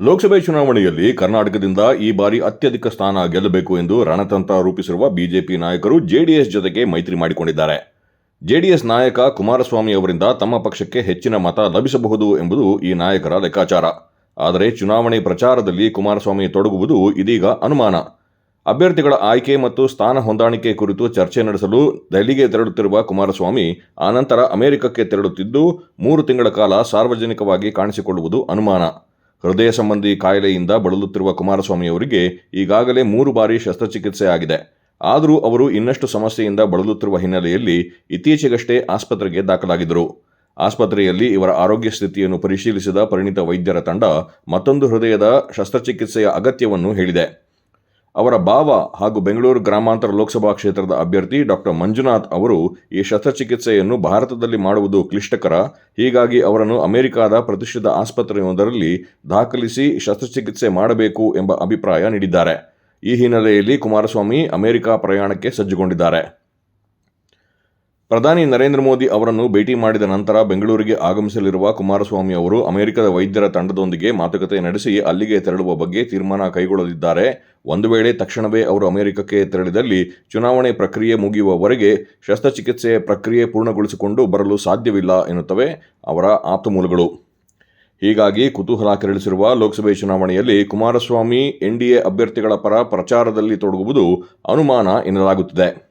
ಲೋಕಸಭೆ ಚುನಾವಣೆಯಲ್ಲಿ ಕರ್ನಾಟಕದಿಂದ ಈ ಬಾರಿ ಅತ್ಯಧಿಕ ಸ್ಥಾನ ಗೆಲ್ಲಬೇಕು ಎಂದು ರಣತಂತ್ರ ರೂಪಿಸಿರುವ ಬಿಜೆಪಿ ನಾಯಕರು ಜೆಡಿಎಸ್ ಜೊತೆಗೆ ಮೈತ್ರಿ ಮಾಡಿಕೊಂಡಿದ್ದಾರೆ. ಜೆಡಿಎಸ್ ನಾಯಕ ಕುಮಾರಸ್ವಾಮಿ ಅವರಿಂದ ತಮ್ಮ ಪಕ್ಷಕ್ಕೆ ಹೆಚ್ಚಿನ ಮತ ಲಭಿಸಬಹುದು ಎಂಬುದು ಈ ನಾಯಕರ ಲೆಕ್ಕಾಚಾರ. ಆದರೆ ಚುನಾವಣೆ ಪ್ರಚಾರದಲ್ಲಿ ಕುಮಾರಸ್ವಾಮಿ ತೊಡಗುವುದು ಇದೀಗ ಅನುಮಾನ. ಅಭ್ಯರ್ಥಿಗಳ ಆಯ್ಕೆ ಮತ್ತು ಸ್ಥಾನ ಹೊಂದಾಣಿಕೆ ಕುರಿತು ಚರ್ಚೆ ನಡೆಸಲು ದೆಹಲಿಗೆ ತೆರಳುತ್ತಿರುವ ಕುಮಾರಸ್ವಾಮಿ ಆನಂತರ ಅಮೆರಿಕಕ್ಕೆ ತೆರಳುತ್ತಿದ್ದು, ಮೂರು ತಿಂಗಳ ಕಾಲ ಸಾರ್ವಜನಿಕವಾಗಿ ಕಾಣಿಸಿಕೊಳ್ಳುವುದು ಅನುಮಾನ. ಹೃದಯ ಸಂಬಂಧಿ ಕಾಯಿಲೆಯಿಂದ ಬಳಲುತ್ತಿರುವ ಕುಮಾರಸ್ವಾಮಿಯವರಿಗೆ ಈಗಾಗಲೇ ಮೂರು ಬಾರಿ ಶಸ್ತ್ರಚಿಕಿತ್ಸೆ ಆಗಿದೆ. ಆದರೂ ಅವರು ಇನ್ನಷ್ಟು ಸಮಸ್ಯೆಯಿಂದ ಬಳಲುತ್ತಿರುವ ಹಿನ್ನೆಲೆಯಲ್ಲಿ ಇತ್ತೀಚೆಗಷ್ಟೇ ಆಸ್ಪತ್ರೆಗೆ ದಾಖಲಾಗಿದ್ದರು. ಆಸ್ಪತ್ರೆಯಲ್ಲಿ ಇವರ ಆರೋಗ್ಯ ಸ್ಥಿತಿಯನ್ನು ಪರಿಶೀಲಿಸಿದ ಪರಿಣಿತ ವೈದ್ಯರ ತಂಡ ಮತ್ತೊಂದು ಹೃದಯದ ಶಸ್ತ್ರಚಿಕಿತ್ಸೆಯ ಅಗತ್ಯವನ್ನು ಹೇಳಿದೆ. ಅವರ ಭಾವ ಹಾಗೂ ಬೆಂಗಳೂರು ಗ್ರಾಮಾಂತರ ಲೋಕಸಭಾ ಕ್ಷೇತ್ರದ ಅಭ್ಯರ್ಥಿ ಡಾಕ್ಟರ್ ಮಂಜುನಾಥ್ ಅವರು ಈ ಶಸ್ತ್ರಚಿಕಿತ್ಸೆಯನ್ನು ಭಾರತದಲ್ಲಿ ಮಾಡುವುದು ಕ್ಲಿಷ್ಟಕರ. ಹೀಗಾಗಿ ಅವರನ್ನು ಅಮೆರಿಕದ ಪ್ರತಿಷ್ಠಿತ ಆಸ್ಪತ್ರೆಯೊಂದರಲ್ಲಿ ದಾಖಲಿಸಿ ಶಸ್ತ್ರಚಿಕಿತ್ಸೆ ಮಾಡಬೇಕು ಎಂಬ ಅಭಿಪ್ರಾಯ ನೀಡಿದ್ದಾರೆ. ಈ ಹಿನ್ನೆಲೆಯಲ್ಲಿ ಕುಮಾರಸ್ವಾಮಿ ಅಮೆರಿಕ ಪ್ರಯಾಣಕ್ಕೆ ಸಜ್ಜುಗೊಂಡಿದ್ದಾರೆ. ಪ್ರಧಾನಿ ನರೇಂದ್ರ ಮೋದಿ ಅವರನ್ನು ಭೇಟಿ ಮಾಡಿದ ನಂತರ ಬೆಂಗಳೂರಿಗೆ ಆಗಮಿಸಲಿರುವ ಕುಮಾರಸ್ವಾಮಿ ಅವರು ಅಮೆರಿಕದ ವೈದ್ಯರ ತಂಡದೊಂದಿಗೆ ಮಾತುಕತೆ ನಡೆಸಿ ಅಲ್ಲಿಗೆ ತೆರಳುವ ಬಗ್ಗೆ ತೀರ್ಮಾನ ಕೈಗೊಳ್ಳಲಿದ್ದಾರೆ. ಒಂದು ವೇಳೆ ತಕ್ಷಣವೇ ಅವರು ಅಮೆರಿಕಕ್ಕೆ ತೆರಳಿದಲ್ಲಿ ಚುನಾವಣೆ ಪ್ರಕ್ರಿಯೆ ಮುಗಿಯುವವರೆಗೆ ಶಸ್ತ್ರಚಿಕಿತ್ಸೆ ಪ್ರಕ್ರಿಯೆ ಪೂರ್ಣಗೊಳಿಸಿಕೊಂಡು ಬರಲು ಸಾಧ್ಯವಿಲ್ಲ ಎನ್ನುತ್ತವೆ ಅವರ ಆಪ್ತ ಮೂಲಗಳು ಹೀಗಾಗಿ ಕುತೂಹಲ ಕೆರಳಿಸಿರುವ ಲೋಕಸಭೆ ಚುನಾವಣೆಯಲ್ಲಿ ಕುಮಾರಸ್ವಾಮಿ ಎನ್ಡಿಎ ಅಭ್ಯರ್ಥಿಗಳ ಪರ ಪ್ರಚಾರದಲ್ಲಿ ತೊಡಗುವುದು ಅನುಮಾನ ಎನ್ನಲಾಗುತ್ತಿದೆ.